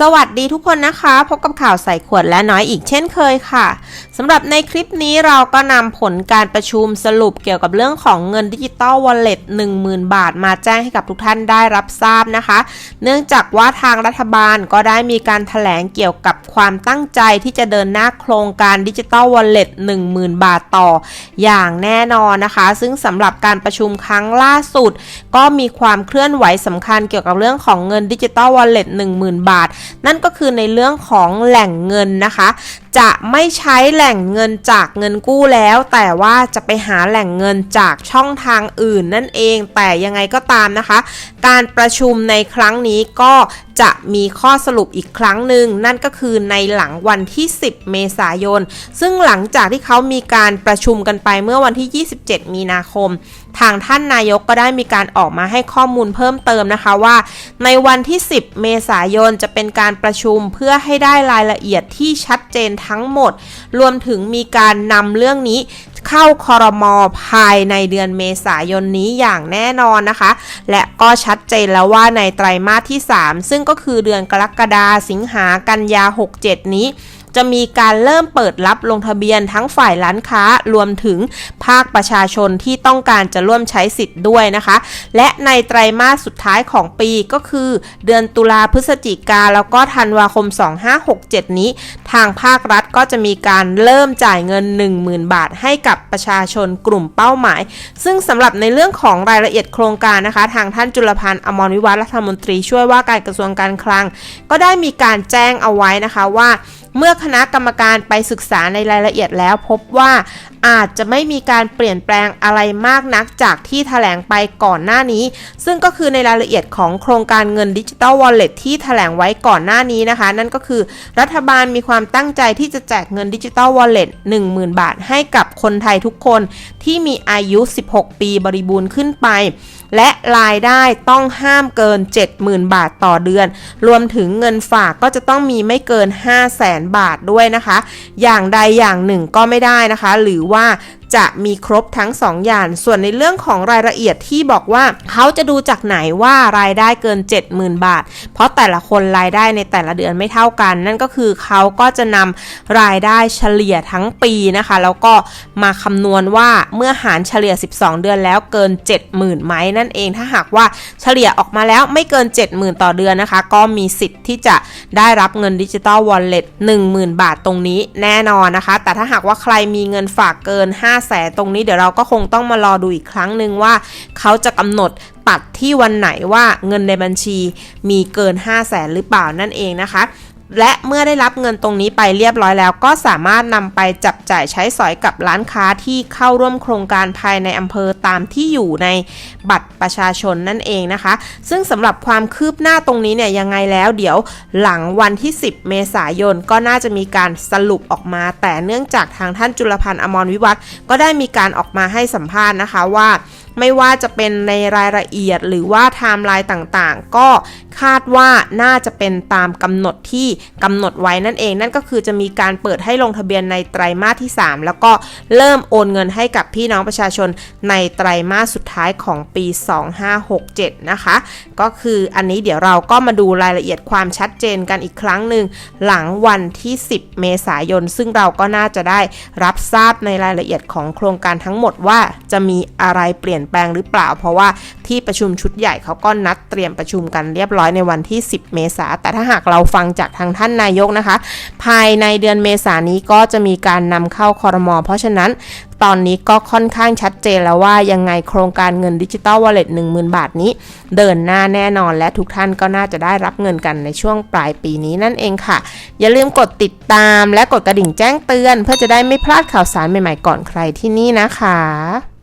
สวัสดีทุกคนนะคะ พบกับข่าวใส่ขวดและน้อยอีกเช่นเคยค่ะสำหรับในคลิปนี้เราก็นำผลการประชุมสรุปเกี่ยวกับเรื่องของเงินดิจิตอลวอลเล็ต10,000 บาท มาแจ้งให้กับทุกท่านได้รับทราบนะคะ เนื่องจากว่าทางรัฐบาลก็ได้มีการถแถลงเกี่ยวกับความตั้งใจที่จะเดินหน้าโครงการดิจิตอลวอลเล็ต10,000 บาทต่อ อย่างแน่นอนนะคะ ซึ่งสำหรับการประชุมครั้งล่าสุด ก็มีความเคลื่อนไหวสำคัญเกี่ยวกับเรื่องของเงินดิจิตอลวอลเล็ต10,000 บาทนั่นก็คือในเรื่องของแหล่งเงินนะคะ จะไม่ใช้แหล่งเงินจากเงินกู้แล้ว แต่ว่าจะไปหาแหล่งเงินจากช่องทางอื่นนั่นเอง แต่ยังไงก็ตามนะคะ การประชุมในครั้งนี้ก็จะมีข้อสรุปอีกครั้งหนึ่งนั่นก็คือในหลังวันที่ 10 เมษายน ซึ่งหลังจากที่เขามีการประชุมกันไปเมื่อวันที่ 27 มีนาคม ทางท่านนายกก็ได้มีการออกมาให้ข้อมูลเพิ่มเติมนะคะว่า ในวันที่ 10 เมษายนจะเป็นการประชุมเพื่อให้ได้รายละเอียดที่ชัดเจนทั้งหมด รวมถึงมีการนำเรื่องนี้เข้าคอรมอภายในเดือนเมษายนนี้อย่างแน่นอนนะคะ และก็ชัดเจนแล้วว่าในไตรมาสที่ 3 ซึ่งก็คือเดือนกรกฎาสิงหากันยา 67 นี้ จะมีการเริ่มเปิดรับลงทะเบียนทั้งฝ่ายร้านค้ารวมถึงภาคประชาชนที่ต้องการจะร่วมใช้สิทธิ์ด้วยนะคะ และในไตรมาสสุดท้ายของปีก็คือ เดือนตุลาพฤศจิกาแล้วก็ธันวาคม 2567 นี้ ทางภาครัฐก็จะมีการเริ่มจ่ายเงิน 10,000 บาท ให้กับประชาชนกลุ่มเป้าหมาย ซึ่งสำหรับในเรื่องของรายละเอียดโครงการนะคะ ทางท่านจุลพันธ์อมรวิวัฒรัฐมนตรีช่วยว่าการกระทรวงการคลัง ก็ได้มีการแจ้งเอาไว้นะคะว่า เมื่อคณะกรรมการไปศึกษาในรายละเอียดแล้วพบว่าอาจจะไม่มีการเปลี่ยนแปลงอะไรมากนักจากที่แถลงไปก่อนหน้านี้ ซึ่งก็คือในรายละเอียดของโครงการเงินดิจิตอลวอลเล็ตที่แถลงไว้ก่อนหน้านี้นะคะ นั่นก็คือรัฐบาลมีความตั้งใจที่จะแจกเงินดิจิตอลวอลเล็ต10,000 บาทให้กับคนไทยทุกคนที่มีอายุ 16 ปีบริบูรณ์ขึ้นไปและรายได้ต้องห้ามเกิน 70,000 บาทต่อเดือน รวมถึงเงินฝากก็จะต้องมีไม่เกิน 5 0 0แสนบาทด้วยนะคะ อย่างใดอย่างหนึ่งก็ไม่ได้นะคะ หรือว่า จะมีครบทั้ง 2 อย่าง ส่วนในเรื่องของรายละเอียดที่บอกว่าเขาจะดูจากไหนว่ารายได้เกิน 70,000 บาท เพราะแต่ละคนรายได้ในแต่ละเดือนไม่เท่ากัน นั่นก็คือเขาก็จะนำรายได้เฉลี่ยทั้งปีนะคะ แล้วก็มาคำนวณว่าเมื่อหารเฉลี่ย 12 เดือนแล้วเกิน 70,000ไหมนั่นเองถ้าหากว่าเฉลี่ยออกมาแล้วไม่เกิน 70,000 ต่อเดือนนะคะ ก็มีสิทธิ์ที่จะได้รับเงินดิจิตอลวอลเล็ต10,000 บาทตรงนี้แน่นอนนะคะ แต่ถ้าหากว่าใครมีเงินฝากเกิน5 5แสนตรงนี้เดี๋ยวเราก็คงต้องมารอดูอีกครั้งหนึ่งว่า เขาจะกำหนดตัดที่วันไหนว่าเงินในบัญชีมีเกิน 5 แสนหรือเปล่านั่นเองนะคะและเมื่อได้รับเงินตรงนี้ไปเรียบร้อยแล้ว ก็สามารถนำไปจับ จ่ายใช้สอยกับร้านค้าที่เข้าร่วมโครงการภายในอำเภอตามที่อยู่ในบัตรประชาชนนั่นเองนะคะ ซึ่งสำหรับความคืบหน้าตรงนี้เนี่ยยังไงแล้วเดี๋ยวหลังวันที่ 10 เมษายนก็น่าจะมีการสรุปออกมา แต่เนื่องจากทางท่านจุลพันธ์อมรวิวัฒน์ก็ได้มีการออกมาให้สัมภาษณ์นะคะว่าไม่ว่าจะเป็นในรายละเอียดหรือว่าไทม์ไลน์ต่างๆ ก็คาดว่าน่าจะเป็นตามกำหนดที่กำหนดไว้นั่นเอง นั่นก็คือจะมีการเปิดให้ลงทะเบียนในไตรมาสที่ 3 แล้วก็เริ่มโอนเงินให้กับพี่น้องประชาชนในไตรมาสสุดท้ายของปี 2567 นะคะ ก็คืออันนี้เดี๋ยวเราก็มาดูรายละเอียดความชัดเจนกันอีกครั้งหนึ่งหลังวันที่ 10 เมษายน ซึ่งเราก็น่าจะได้รับทราบในรายละเอียดของโครงการทั้งหมดว่าจะมีอะไรเปลี่ยนแปลงหรือเปล่า เพราะว่าที่ประชุมชุดใหญ่เขาก็นัดเตรียมประชุมกันเรียบร้อยในวันที่ 10 เมษาแต่ถ้าหากเราฟังจากทางท่านนายกนะคะ ภายในเดือนเมษานี้ก็จะมีการนำเข้าคอรมอเพราะฉะนั้นตอนนี้ก็ค่อนข้างชัดเจนแล้วว่ายังไงโครงการเงินดิจิตอลวอลเล็ตหนึ่งบาทนี้ เดินหน้าแน่นอนและทุกท่านก็น่าจะได้รับเงินกันในช่วงปลายปีนี้นั่นเองค่ะ อย่าลืมกดติดตามและกดกระดิ่งแจ้งเตือน เพื่อจะได้ไม่พลาดข่าวสารใหม่ๆก่อนใครที่นี่นะคะ